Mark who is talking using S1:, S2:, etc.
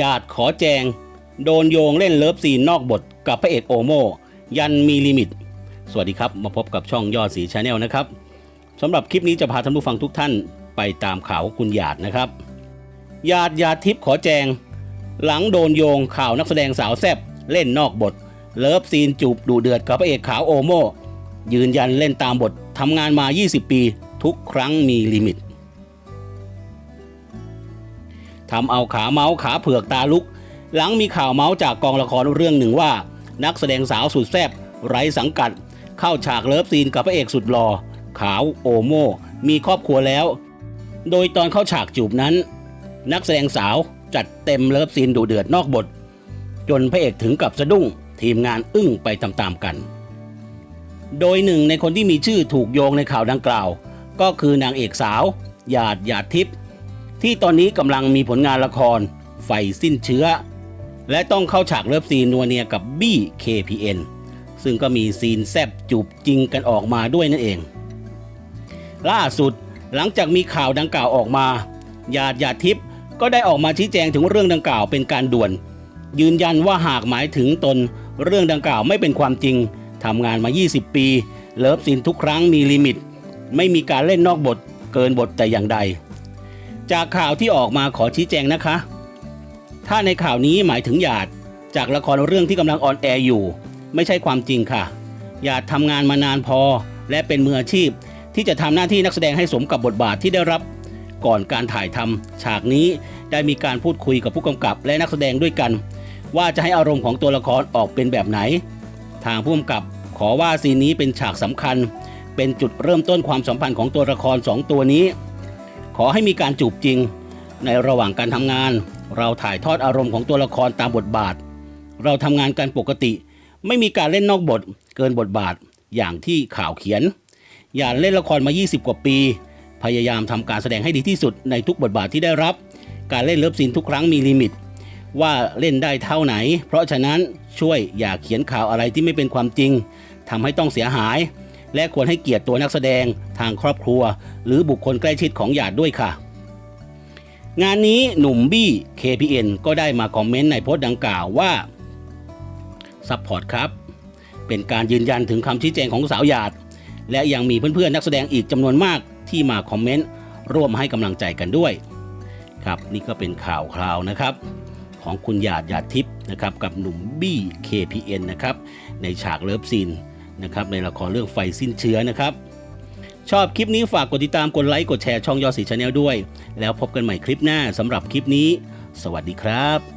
S1: ญาติขอแจง โดนโยงเล่นเลิฟซีนนอกบทกับพระเอกโอโม ยันมีลิมิต สวัสดีครับ มาพบกับช่องยอดสีชาแนลนะครับสำหรับคลิปนี้จะพาท่านผู้ฟังทุกท่านไปตามข่าวของคุณหยาดนะครับหยาดหยาดทิพย์ขอแจง หลังโดนโยงข่าวนักแสดงสาวแซบเล่นนอกบท เลิฟซีนจูบดูเดือดกับพระเอกขาวโอโม ยืนยันเล่นตามบททำงานมา 20 ปี ทุกครั้งมีลิมิต ทำเอาขาเมาส์ขาเผือกตาลุก หลังมีข่าวเมาส์จากกองละครเรื่องหนึ่งว่า นักแสดงสาวสุดแซ่บไร้สังกัด เข้าฉากเลิฟซีนกับพระเอกสุดหล่อขาวโอโมมีครอบครัวแล้ว โดยตอนเข้าฉากจูบนั้น นักแสดงสาวจัดเต็มเลิฟซีนดูเดือดนอกบท จนพระเอกถึงกับสะดุ้ง ทีมงานอึ้งไปตามๆกัน โดยหนึ่งในคนที่มีชื่อถูกโยงในข่าวดังกล่าว ก็คือนางเอกสาวหยาดหยาดทิพย์ ที่ตอนนี้กำลังมีผลงานละคร ไฟสิ้นเชื้อ และต้องเข้าฉากเลิฟซีนนัวเนียกับบี้ KPN ซึ่งก็มีซีนแซบจูบจริงกันออกมาด้วยนั่นเอง ล่าสุดหลังจากมีข่าวดังกล่าวออกมาหยาดหยาดทิพย์ก็ได้ออกมาชี้แจงถึงเรื่องดังกล่าวเป็นการด่วน ยืนยันว่าหากหมายถึงตน เรื่องดังกล่าวไม่เป็นความจริงทำงานมา 20 ปี เลิฟซีนทุกครั้งมีลิมิต ไม่มีการเล่นนอกบทเกินบทแต่อย่างใด จากข่าวที่ออกมาขอชี้แจงนะคะ ถ้าในข่าวนี้หมายถึงหยาดจากละครเรื่องที่กำลังออนแอร์อยู่ ไม่ใช่ความจริงค่ะ หยาดทำงานมานานพอ และเป็นมืออาชีพ ที่จะทำหน้าที่นักแสดงให้สมกับบทบาทที่ได้รับ ก่อนการถ่ายทำฉากนี้ได้มีการพูดคุยกับผู้กำกับและนักแสดงด้วยกัน ว่าจะให้อารมณ์ของตัวละครออกเป็นแบบไหน ทางผู้กำกับขอว่าซีนนี้เป็นฉากสำคัญ เป็นจุดเริ่มต้นความสัมพันธ์ของตัวละครสองตัวนี้ ขอให้มีการจูบจริง ในระหว่างการทำงาน เราถ่ายทอดอารมณ์ของตัวละครตามบทบาท เราทำงานกันปกติ ไม่มีการเล่นนอกบท เกินบทบาท อย่างที่ข่าวเขียน อย่าเล่นละครมา 20 กว่าปี พยายามทำการแสดงให้ดีที่สุดในทุกบทบาทที่ได้รับ การเล่นเลิฟซีนทุกครั้งมีลิมิต ว่าเล่นได้เท่าไหน เพราะฉะนั้นช่วยอย่าเขียนข่าวอะไรที่ไม่เป็นความจริงทำให้ต้องเสียหาย และควรให้เกียรติตัวนักแสดงทางครอบครัว หรือบุคคลใกล้ชิดของหยาดด้วยค่ะ งานนี้หนุ่มบี้ KPN ก็ได้มาคอมเมนต์ในโพสต์ดังกล่าวว่าซัพพอร์ตครับ เป็นการยืนยันถึงคำชี้แจงของสาวหยาด และยังมีเพื่อนๆนักแสดงอีกจำนวนมากที่มาคอมเมนต์ร่วมให้กำลังใจกันด้วยครับนี่ก็เป็นข่าวคราวนะครับของคุณหยาดหยาดทิพย์นะครับกับหนุ่มบี้ KPN นะครับในฉากเลิฟซีน นะครับในละครเรื่องไฟสิ้นเชื้อนะครับ ชอบคลิปนี้ฝากกดติดตามกดไลค์กดแชร์ช่องยอดสีชาแนลด้วย แล้วพบกันใหม่คลิปหน้าสำหรับคลิปนี้ สวัสดีครับ